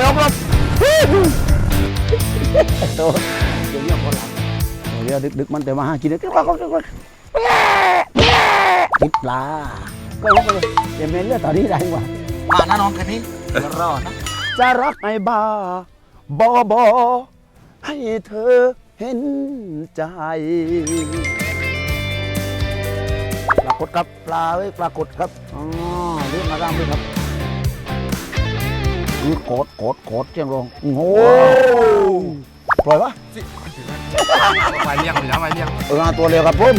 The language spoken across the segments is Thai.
ไปอบรมเดี๋ยวนี้คนหลังเดี๋ยวดึกๆมันแต่มาหากินเดี๋ยวก็ก็ก็ติดปลาก็ลงไปเลยเดี๋ยวเมนเลือดตอนนี้ได้กว่ามานะน้องคืนนี้เดี๋ยวรอนะจะรักไอ้บ้าบอบอให้เธอเห็นใจปรากฏครับปลาเอ้ยปรากฏครับอ๋อเรื่องมาร่างด้วยครับ นี่โกดโกดโกดเจียงรองโง่ปล่อยวะไปเลี้ยงไปแล้วไปเลี้ยงเออตัวเร็วครับพุ่ม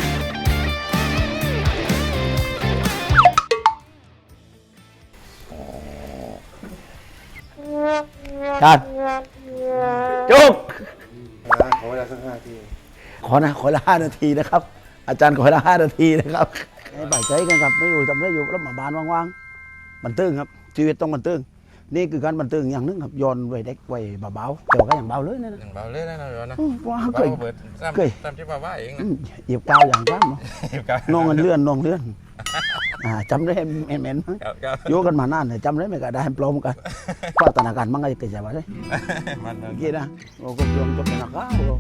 การจุกขอเวลาสักห้าที ขอนะขอละห้านาทีนะครับ อาจารย์ขอละห้านาทีนะครับให้บ่ายใจกันครับไม่อยู่ทำได้อยู่แล้วมาบานว่างๆบันเทิงครับ ชีวิตต้องบันเทิง นี่คือการบันเทิงอย่างหนึงครับย้อนไว้เด็กไว้เบาๆแต่ว่าก็อย่างเบาเลยนะอย่างเบาเลยนะเรานะอืมว้าเบาเคยเปิดตามเคย ตามที่ว่าว่าเองนะอืมเหยียบกาวอย่างจ้ำเนาะน้องเงินเลื่อนน้องเลื่อนอ่าจำได้แม่นๆมั้งครับครับอยู่กันมานานเนี่ยจำได้ไม่ก็ได้ปลอมกันเพราะธนาคารมันก็จะเกิดจากอะไร มันมันกี่นะโอ้ก็รวมจบธนาคารโอ้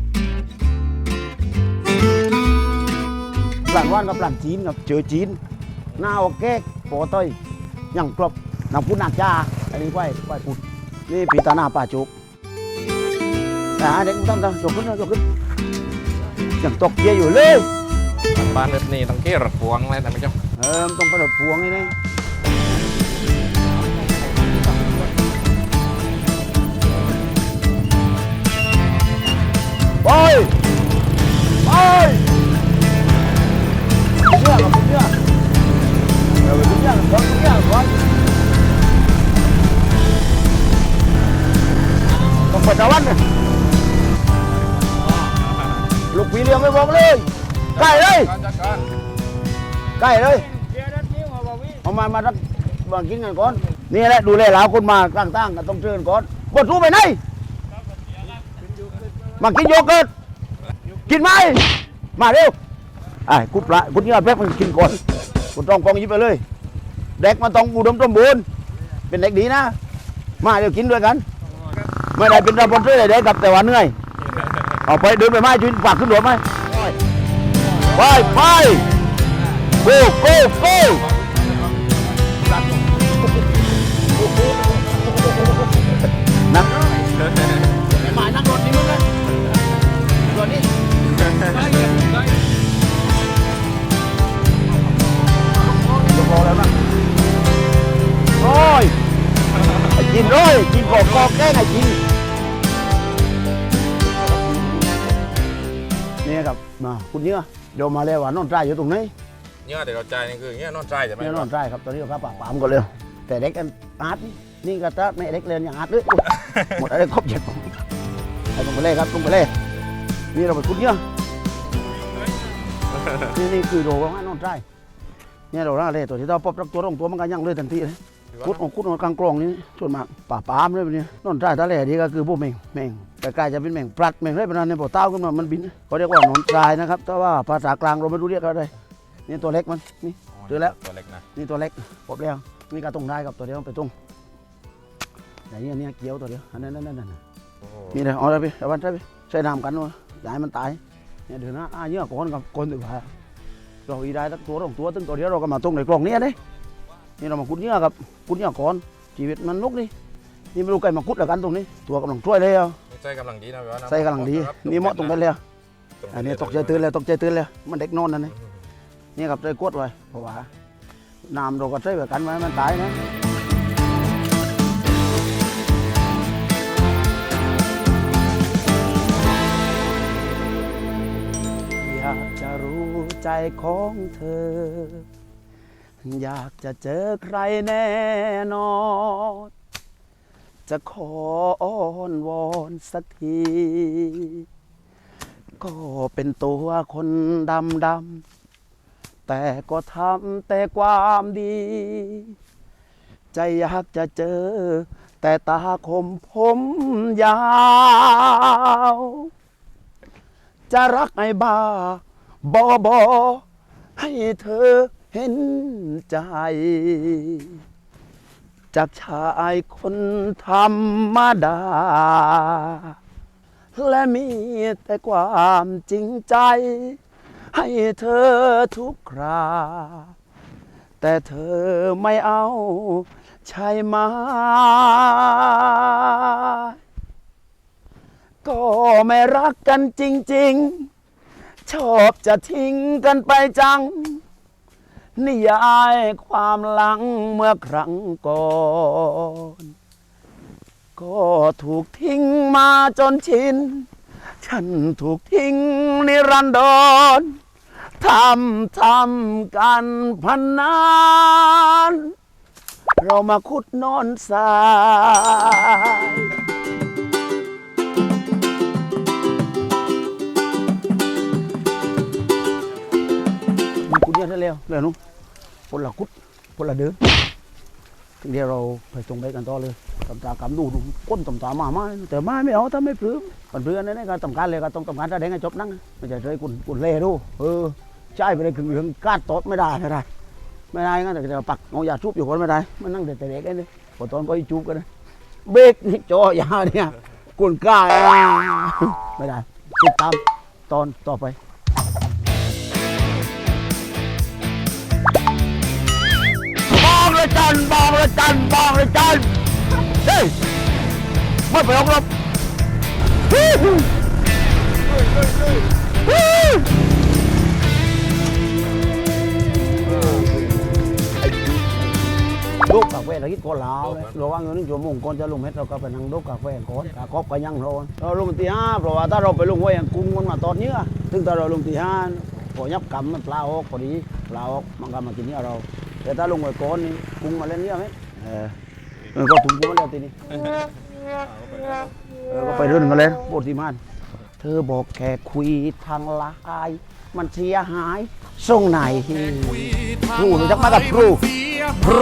ปลานว่านกับปลานจีนกับเจอจีนหน้าโอเคโปต้อยยังครบน้ำพุนักจ้า อันนี้ไหวไหวพุดนี่ปีตาหน้าป่าจุกแต่หาเด็กต้องต้องจกขึ้นนะจกขึ้นยังตกเยอะอยู่เลยบ้านแบบนี้ต้องเกี่รถพวงเลยแต่ไม่จบเออมันต้องประดับพวงนี่นี่ไปไปเรื่องกับเรื่องเดี๋ยวไปเรื่องก่อนเรื่องก่อ เปิดตะวันเลยลูกผีเลี้ยงไม่บอกเลยใกล้เลยก่อนจัดก่อนใกล้เลยเอามามารักมากินกันก่อนนี่แหละดูแลหลาวคนมาตั้งๆกันต้องเชิญก่อนบดรู้ไปไหนมากินโยเกิร์ตกินไหมมาเร็วไอ้กุดปลากุดนี่แป๊บมันกินก่อนกุดต้องกองหยิบไปเลยเด็กมันต้องอุดมสมบูรณ์เป็นเด็กดีนะ มาเดี๋ยวกินด้วยกัน ไม่ได้เป็นระบบช่วยเด็กกับแต่ว่าเหนื่อยเอาไปเดินไปไหมช่วยฝากขึ้นหลวไหมไปไปโก้โก้โก้ คุณเนื้อเดี๋ยวมาแล้วว่านอนใจอยู่ตรงนี้เนี่ยเดี๋ยวเราจ่ายนี่คือเนี่ยนอนใจใช่ไหมเนี่ยนอนได้ครับตอนนี้เราครับปากปามกันเลยแต่เด็กกันอาร์ตนี่นี่ก็จะไม่เด็กเรียนอย่างอาร์ตเลยหมดอะไรครบเจ็ดผมไปลงไปเลยครับลงไปเลยนี่เราไปคุดเนี่ยนี่นี่คือโดว่านอนได้เนี่ยเราล่าเลยตัวที่เราปอบรักตัวรงตัวมันก็ยั่งเลยทันทีเลย คุดของคุดของกลางกรองนี่ส่วนมากป่าปามเลยแบบนี้นอนได้ทะเลดีก็คือพวกแมงแมงแต่กลายจะเป็นแมงปลัดแมงอะไรแบบนั้นในบ่อเต้าขึ้นมามันบินเขาเรียกว่านอนทรายนะครับแต่ว่าภาษากลางเราไม่รู้เรียกอะไรนี่ตัวเล็กมันนี่เจอแล้วตัวเล็กนะนี่ตัวเล็กปบแล้วนี่ก็ตรงได้ครับตัวเดียวไปตรงไหนเนี่ยเนี่ยเกี้ยวตัวเดียวอันนั้นนั่นนั่นนั่นโอ้โหนี่เลยเอาเลยพี่เอาวันใช่พี่ใส่น้ำกันวะอย่าให้มันตายเนี่ยเดี๋ยวนะอ่าเยอะก่อนกับคนถือว่าเราอีได้ตั้งตัวสองตัวตึงตัวเดียวเราก็มาตรงในกล่องเนี้เด้ นี่เรามาคุดเนี้ยครับคุดเนี้ยก่อนชีวิตมันนุกนี่นี่ไม่รู้ใครมาคุดแล้วกันตรงนี้ ตัวกำลังช่วยเลยอะใส่กำลังดีนะพี่ว่านะใส่กำลังดีนี่เหมาะตรงนั้นเลยตรงอันนี้ตกใจตื่นแล้วตกใจตื่นแล้วมันเด็กนอนนั่นนี่นี่ครับใจกวดไว้เพราะว่าน้ำเราก็ใช้แบบกันไว้มันตายนะอยากจะรู้ใจของเธอ อยากจะเจอใครแน่นอน จะขออ้อนวอนสักที ก็เป็นตัวคนดำดำแต่ก็ทำแต่ความดี ใจอยากจะเจอ แต่ตาคมผมยาว จะรักไอ้บ้าบอบอให้เธอ เห็นใจ จากชายคนธรรมดา และมีแต่ความจริงใจ ให้เธอทุกครา แต่เธอไม่เอาใช่ไหมก็ไม่รักกันจริง ๆ ชอบจะทิ้งกันไปจัง นิยายความหลังเมื่อครั้งก่อน ก็ถูกทิ้งมาจนชิน ฉันถูกทิ้งนิรันดรทำทำกันพันนาน เรามาคุดนอนสาย มีกุญแจได้แล้วแล้วนุพลละคุดพลละเดินทีเดียวเราไปตรงไปกันต่อเลยตำตากำดูดูก้นตำตามามาแต่มาไม่เอาถ้าไม่พลื้มมันเพื่อนนี่ก็ตำการเลยก็ต้องตำการถ้าแดงให้จบนั่งไม่ใช่เลยกุนกุนเล่ดูเออใช่ไปเลยกึ่งเหลืองกาดโต๊ดไม่ได้ไม่ได้ไม่ได้งั้นแต่จะปักเอายาชุบอยู่คนไม่ได้มันนั่งแต่เด็กๆนี่พอตอนก็อีจูบกันนะเบรกนี่จอยาเนี่ยกุนกล้าไม่ได้ติดตามตอนต่อไป ลยจันบองเลยจันบองเลยจันเฮ้ยไม่ไปออกรบฮู้ฮู้ฮู้ลูกกาแฟเราคิดก่อนลาวเลยเราว่าเงินนึงชั่วโมงก่อนจะลงเม็ดเราก็ไปนั่งดูกกาแฟก่อนกากอบก็ยังเรอเราลงตีห้าเพราะว่าถ้าเราไปลงไว้ย่างกุ้งมันมาตอนเนี้ยซึ่งถ้าเราลงตีห้าพอยับกำมันปลาออกพอดีปลาออกมันก็มากินเนี้ยเรา แต่ถ้าลงไว้ก่อนนี่กุ้งมาเล่นเนี้ยไหมเออเออก็ถุงกุ้งมาแล้วทีนี้เออก็ไปเรื่องกันเลยโบทีมันเธอบอกแค่คุยทางไลน์มันเสียหายส่งไหนครูรู้จักมากับครูครู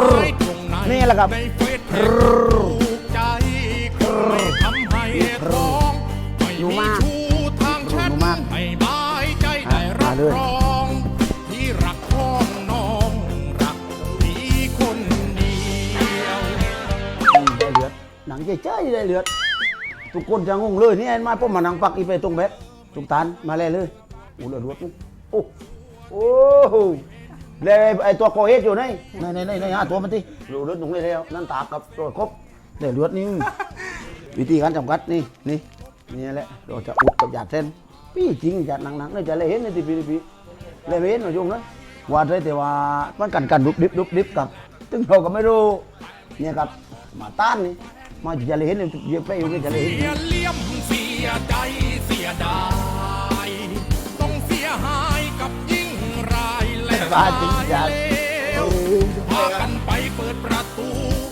นี่แหละครับในเฟซเห็นถูกใจคนไม่ทำให้ท้องไม่หนูมีมากชูทางแชหนูทมากไม่บายใจได้รัมาบเลย ดหนังเจ๊ๆได้เลือด ทุกคนจะงงเลยนี่ไอ้มาพวกมานังปักอีไปตรงแบบตรงตานมาเลยเลยโอ้เลือดรวดนุ๊กโอ้โอ้โหเลยไอ้ตัวโคเฮดอยู่ไหนในในในในหาตัวมันที่รู้เลือดหนุ่งเลยแล้วนั่นตากับตัวครบเลือดนี่วิธีการจำกัดนี่นี่นี่แหละเราจะอุดกับหยาดเส้นพี่จริงหยาดหนังๆนี่จะเลยเห็นในทีวีทีวีเลยเห็นหน่อยจุงนะว่าได้แต่ว่ามันกันกันดุบดิบดุบดิบกับซึ่งเราก็ไม่รู้เนี่ยครับมาต้านนี่ มาจะเลยเห็นเนี่ยเยอะไปอยู่นี่จะเลยเห็นเสียเลี่ยมเสียใจเสียดายต้องเสียหายกับยิ่งรายและบาจริงจังเลวพากันไปเปิดประตู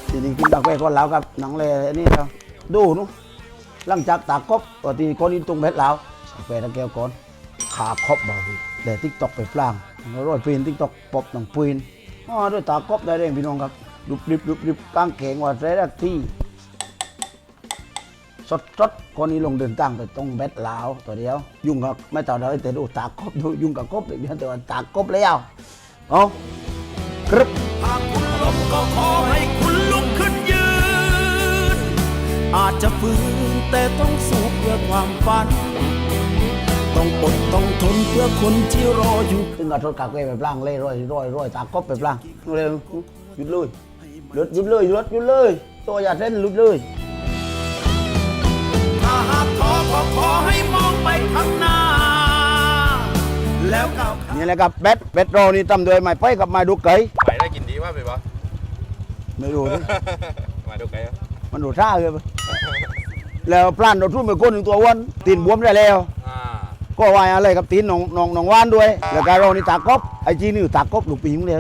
ทีนี้กินกาแฟก่อนแล้วครับหนังเลยนี่ครับดูนู้หลังจากตากครบปกติคนอินตรงเบ็ดแล้วกาแฟตะแก้วก่อนขาครบบ่าวแต่ทิกตอกไปฟลางร้อยปีนทิกตอกปบหนังปีนอ๋อด้วยตาครบได้เร่งพี่น้องครับดุบดิบดุบดิบกางเขงว่าใช้ได้ที่ สดสดคนนี้ลงเดินตั้งไปตรงเบ็ดลาวตัวเดียว ยุ่งกับไม่ต่อเลยแต่ดูตากบดูยุ่งกับกบเลยเดียวแต่ว่าตากบแล้วเอากรึบหากคุณล้มก็ขอให้คุณลุกขึ้นยืน อาจจะฝืนแต่ต้องสู้เพื่อความฝัน ต้องอดต้องทนเพื่อคนที่รออยู่ซึ่งกระทดกากเวไปปล้างเลยร้อยร้อยร้อยตากบไปปล้างเร็วหยุดเลยหยุดหยุดเลยหยุดหยุดเลยตัวอย่าเส้นหลุดเลยถ้า หากท้อก็ขอให้มองไปข้างหน้า แล้วก้าวข้ามนี่แหละครับเบ็ดเบ็ดโรนี่ทำโดยไม้ไปกับไม้ดูไก่ไปได้กินดีว่าไปปะ ไม่รู้ดิมาดูไกลอะมันดูท่าเลยแล้วปล้านเราทุ่มไปก้นหนึ่งตัวอ้วนตีนบวมได้แล้ว อ่าก็วายอะไรกับตีนน้องน้องน้องว่านด้วย แล้วก็เรานี่ตากบไอจีนี่อยู่ตากบลูกปีงเลย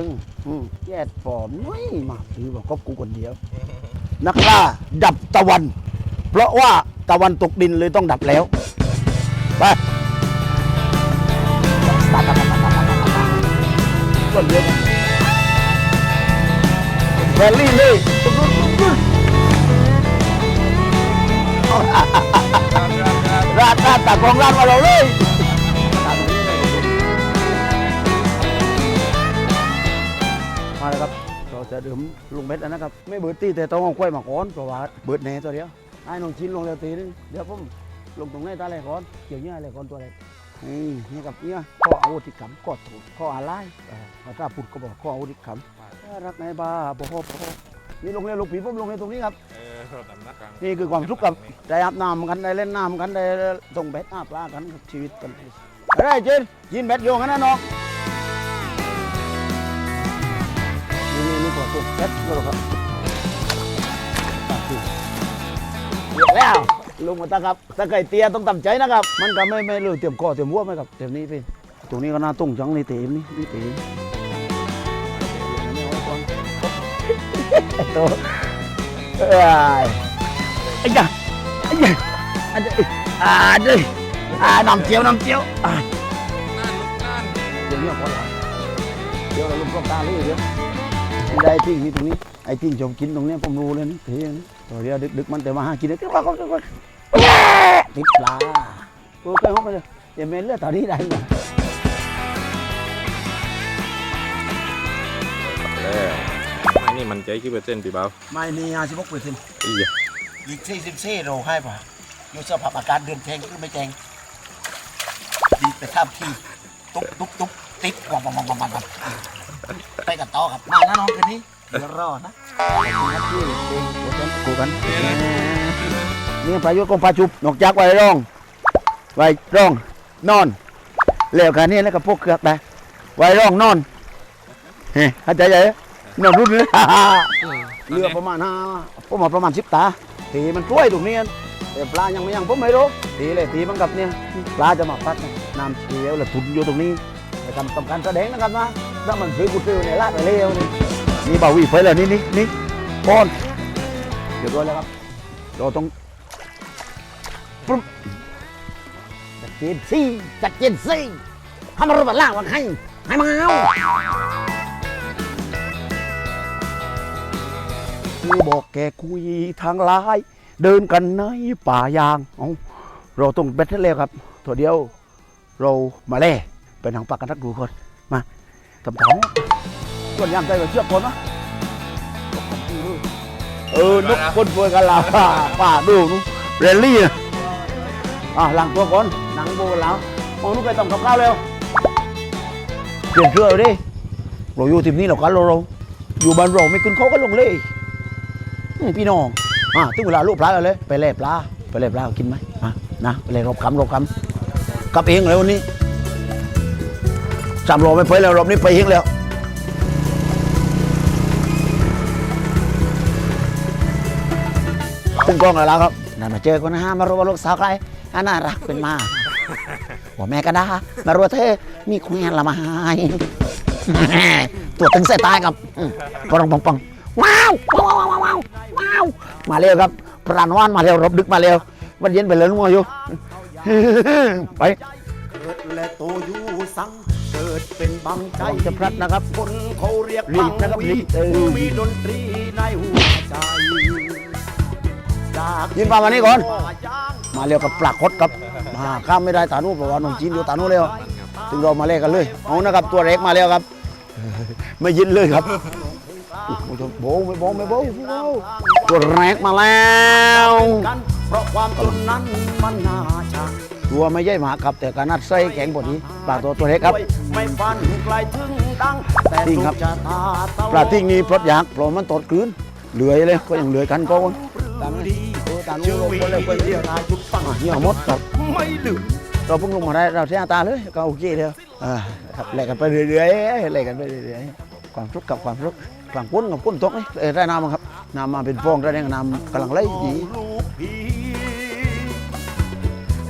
อืมแย่ฟอร์มน้อยมากถือว่ากบกูคนเดียว นักล่าดับตะวัน เพราะว่า ตะวันตกดินเลยต้องดับแล้ว ไปก็เยอะแรลลี่เลยตุ๊บตุ๊บตุ๊บตุ๊บราดราดตากองราดมาเราเลยมาเลยครับเราจะดื่มลุงเบ็ดแล้วนะครับ ไม่เบิดตีแต่ต้องเอากล้วยมาก่อนเพราะว่าเบิดแน่ตัวเดียว ให้น้องชิ้นลงแล้วตีนึงเดี๋ยวผมลงตรงไหนตาอะไรก่อนเกี่ยวเนี้ยอะไรก่อนตัวอะไรนี่นี่กับเนี่ยข้ออาวุธที่ขำกอดถูกข้ออะไรเออภาษาพุทธก็บอกข้ออาวุธที่ขำรักในบ้าบ่ฮบนี่ลงเรียนลูกผีผมลงเรียนตรงนี้ครับเออรถน้ำหนักกลางนี่คือความสุขกับได้อาบน้ำกันได้เล่นน้ำกันได้ส่งเบ็ดอาปลากันกับชีวิตกันอะไรเจนยินเบ็ดโยงกันนะน้องนี่นี่นี่ตัวตัวเบ็ดก็หรอกครับ แล้วลุงมาตาครับถ้าไก่เตียต้องต่ำใจนะครับ มันก็ไม่ไม่เลยเตรียมคอเตรียมหัวไหมครับเตรียมนี้พี่ตรงนี้ก็น่าตุ้งจังนี่เต็มนี่นี่เต็มตัวเอ้ยไอ้ยะไอ้ยะอันนี้อ่าดิอ่าน้ำเจียวน้ำเจียวอ่านั่นนั่นเดี๋ยวนี้พอแล้วเดี๋ยวเราลุกก็ตาเลยเดี๋ยวมันได้ที่นี่ตรงนี้ไอ้ที่ชมกินตรงเนี้ยผมรู้เลยนี่เทียน ตัวเดียวดึกๆมันแต่มาหากินเดี๋ยวก็ก็ติดปลาตัวเคยห้องไปเลยเดี๋ยวเมนเลือดตอนนี้ได้ไหมแล้วอันนี้มันใจกี่เปอร์เซ็นต์พี่เบาไม่มีอาชีพเปอร์เซ็นต์อีกอีกสี่สิบสี่เราให้ป่ะอยู่สภาพอากาศเดือนแจงก็ไม่แจงดีไปท่ามขี้ตุ๊บตุ๊บตุ๊บติ๊บวับวับวับวับวับไปกับต่อครับมานะน้องคืนนี้ เดี๋ยวรอนะกูกันนี่ประโยชน์ของปลาจุบนอกจากไว้ร่อง ไว้ร่อง นอนแล้วกันนี่แล้วก็พวกเกือกได้ไว้ร่องนอนเฮ้ยเข้าใจไหมนอนรุ่นเลยเรือประมาณห้าผมมาประมาณสิบตาตีมันกล้วยตรงนี้แต่ปลายังไม่ยังผมไม่รู้ตีเลยตีมันกับเนี่ยปลาจะมาพัดนะน้ำเชียวแล้วทุนอยู่ตรงนี้แต่ทำทำการแสดงนะครับนะถ้ามันซื้อกูซื้อในลาดไปเร็วนี่ นี่บาวีไปเลยนี่นี่นี่ปอนเดี๋ยวด้วยแล้วครับเราต้องปุ๊บจัดเจนซี่จัดเจนซี่ทำอะไรบล่างวันให้ให้มาเอาคือบอกแกคุยทางไลายเดินกันในป่ายางเอาเราต้องเบ็ดให้เร็วครับตัวเดียวเรามาเล่ไปทางปากกันทักดูคนมาตำถาม ส่วนยามใจกับเชือกคนนะเออนกคนป่วยกันลาป่าดูนู้เรลลี่นะอะหลังตัวก่อนหนังโบกันแล้วมองนู้นไปต้มกับข้าวเร็วเปลี่ยนเสื้อดิเราอยู่ทีมนี้เรากันเราเราอยู่บ้านเราไม่ขึ้นเขาก็ลงเลยพี่น้องอ่าถึงเวลาลูกปลาแล้วเลยไปเล่ปลาไปเล่ปลากินไหมอะนะไปเล่รบคำรบคำกลับเองเลยวันนี้สามโลไม่ไปแล้วรอบนี้ไปเองแล้ว ถึงกล้องแล้วครับนั่นมาเจอกันนะฮะมารู้ว่าลูกสาวใครอะน่ารักเป็นมากหัวแม่ก็ได้มารู้ว่าเธอมีแควนละมาให้ตัวตึงเสยตายกับอืมปองปองปองว้าวว้าวว้าวว้าวว้าวมาเร็วครับพรานว่านมาเร็วรบดึกมาเร็ววันเย็นไปเลยนัวอยู่ไปเกิดและโตอยู่สังเกิดเป็นบังใจจะพลัดนะครับคนเขาเรียกรีบนะครับบังรีวีบเออมีดนตรีในหัวใจจาก ยืนปลามานี่ก่อนย่างมาเร็วกับปลากคดครับ มาข้ามไม่ได้ตานูเพราะว่าน้องจีนอยู่ตานูเร็วถึงเรามาเล่นกันเลย เอานะครับตัวเล็กมาเร็วครับ ไม่ยินเลยครับโอ้โหโบะไม่โบะไม่โบะไม่โบะตัวแรกมาแล้วกันเพราะความจนนั้นมันน่าชังตัวไม่ใช่หมาครับ แต่การนัดไส้แข็งบดนี้ปลาตัวตัวเล็กครับไม่ฟันไกลถึงดังแต่จริงครับถูกชะตาตลอดปลาทิ้งนี้ปลดยากปลอมันตดคืนเหลือยเลยก็ยังเหลือยกันก็วัน ตามดีโอ้ตานูชีลงวิตก็เลยไปเรียกรายุดปังอะเหี่ยวหมดครับไม่ลืมเราเพิ่งลงมาได้เราเสียตาเลยก็โอเคแล้วอ่าครับแลกกันไปเรื่อยๆแลกกันไปเรื่อยๆความทุกข์กับความทุกข์กลางปุ้นกับปุ้นตกนี่เอ้ยได้น้ำมั้งครับน้ำมาเป็นฟองได้แดงน้ำกำลังไหลดีลูกพี่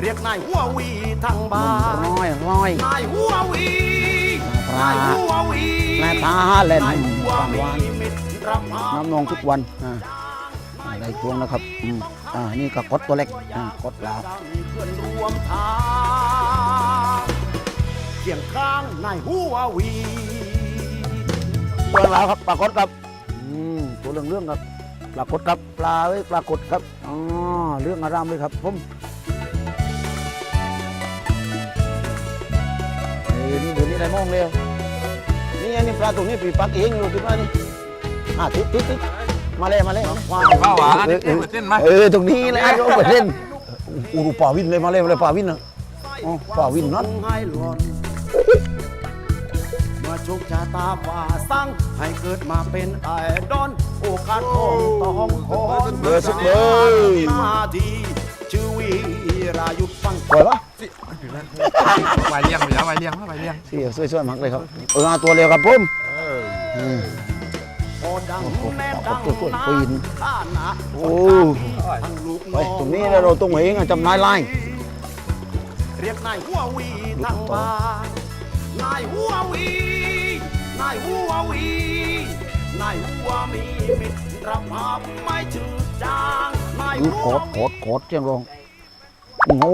เรียกนายหัววีทางบ้านร้อยร้อยนายหัววีปลานายหัววีแม่ตาเล่นนายหัวกลางวีวันมิตรภาพน้ำนองทุกวันอ่าอ่าได้พวงนะครับ อืมอ่านี่ก็กดตัวเล็กอ่ากดลาวดังเพื่อนรวมทางเคียงข้างนายหัววีตัวลาวครับปลากดครับอืมตัวเรื่องเรื่องครับปลากดครับปลาไว้ยปลากดครับอ๋อเรื่องอารามเลยครับผมเอ้ยนี่เดี๋ยวนี้ได้มองเร็วนี่ไงนี่ปลาตรงนี้ปีปักเองอยู่ที่ว่านี่อะติดติดติด มาเลยมาเลยว้าวว้าวหวานเออเปอร์เซ็นต์ไหมเออตรงนี้เลยร้อยเปอร์เซ็นต์อูดูป่าวินเลยมาเลยมาเลยป่าวินนะอ๋อป่าวินนั่นให้หล่นเมื่อโชคชะตาฝ่าสั่งให้เกิดมาเป็นไอดอลโอกาสของต้องขอเบอร์สุดเลยหน้าที่ชื่อวีรายุทธฟังปล่อยปะวายเลี้ยงไปแล้ววายเลี้ยงวายเลี้ยงเสียสวยๆมากเลยครับเออเอาตัวเร็วครับผม โอ้โหแน่ดังตัวปีนโอ้ไปตรงนี้เราตรงเองอะจำนายไล่เรียกนายหัววีทั้งบ้านนายหัววีนายหัววีนายหัวมีมิตรภาพไม่ชื่อจางนายดูหัโควตรโคตรโคตรเจียงรองโอ้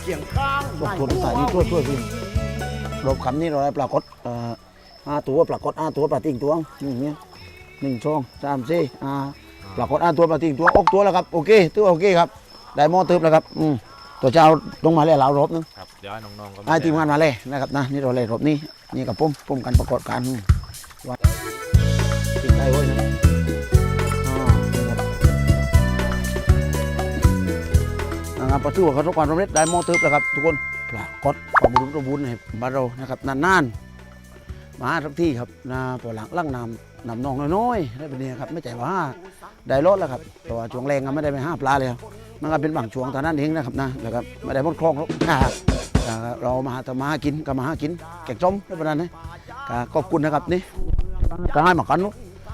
เคียงข้างตัวตัวตัวนี้ตัว ตัวพี่รบคำนี้เราได้ปรากฏเอ่อห้าตัวปรากฏห้าตัวปลาติ่งตัวอย่างเงี้ยหนึ่งช่องสามสี่อ่าปรากฏห้าตัวปลาติ่งตัวออกตัวแล้วครับโอเคตัวโอเคครับได้หมอตึบแล้วครับอืมตัวเจ้าลงมาแล้วเรารบนึงครับเดี๋ยวให้น้องๆก็ไอ้ทีมงานมาเลยนะครับนะนี่เราเลยรบนี้นี่กับผมผมกันประกอบการอืมว่าติดได้ไว้นะอ่านี่ครับนะครับประตูเขาทุกความสำเร็จได้หมอตึบแล้วครับทุกคน ปรากฏความบุญสมบูรณ์ให้บาเรานะครับนานๆมาทุกที่ครับนาปวดหลังล่างนำนำนองน้อยๆได้เป็นนี้ครับไม่ใจว่าได้ลดแล้วครับแต่ว่าช่วงแรงก็ไม่ได้ไปห้าปลาเลยครับมันก็เป็นบางช่วงตอนนั้นเองนะครับนะแล้วก็ไม่ได้หมดคลองหรอกครับก็เรามาหาต่มาหากินก็มาหากินแกงส้มได้ประมาณนี้ก็ขอบคุณนะครับนี่ก็ให้มากันนุ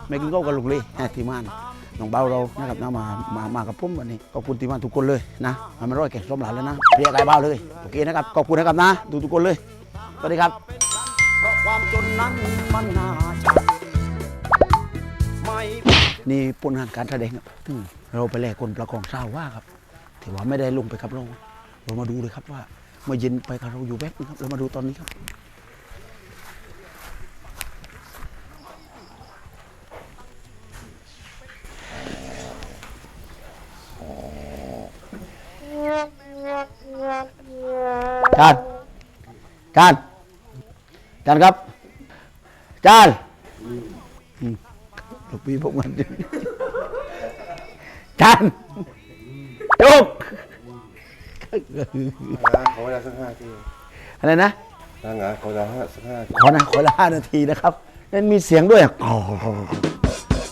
ไม่กินก็กันลุงเลยทีมงาน น้องเบาเรานะครับนะมามามากับผมวันนี้ขอบคุณทีมงานทุกคนเลยนะมันไม่ร้อยแกงส้มหลานแล้วนะเรียกไอ้เบาเลยโอเคนะครับขอบคุณนะครับนะดูทุกคนเลยสวัสดีครับเพราะความจนนั้นมันน่าจะไม่นี่ผลงานการแสดงครับเราไปแลกคนประกองเศร้าว่าครับถือว่าไม่ได้ลงไปกับเราเรามาดูเลยครับว่าเมื่อเย็นไปกับเราอยู่แป๊บนึงครับเรามาดูตอนนี้ครับ จานจานจานครับจานหลวงพี่พวกมันจานจุกงานขอเวลาสักห้าทีอะไรนะทางงานขอเวลาห้าสักห้าขอนะขอละห้านาทีนะครับนั่นมีเสียงด้วยอะ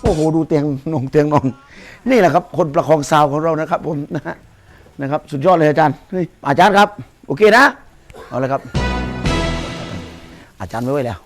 โอ้โหดูเตียงนงเตียงนอนนี่แหละครับ คนประคองซาวของเรานะครับ ผมนะฮะนะครับ สุดยอดเลยอาจารย์อาจารย์ครับ โอเคนะ เอาเลยครับ อาจารย์ไม่ไหวแล้ว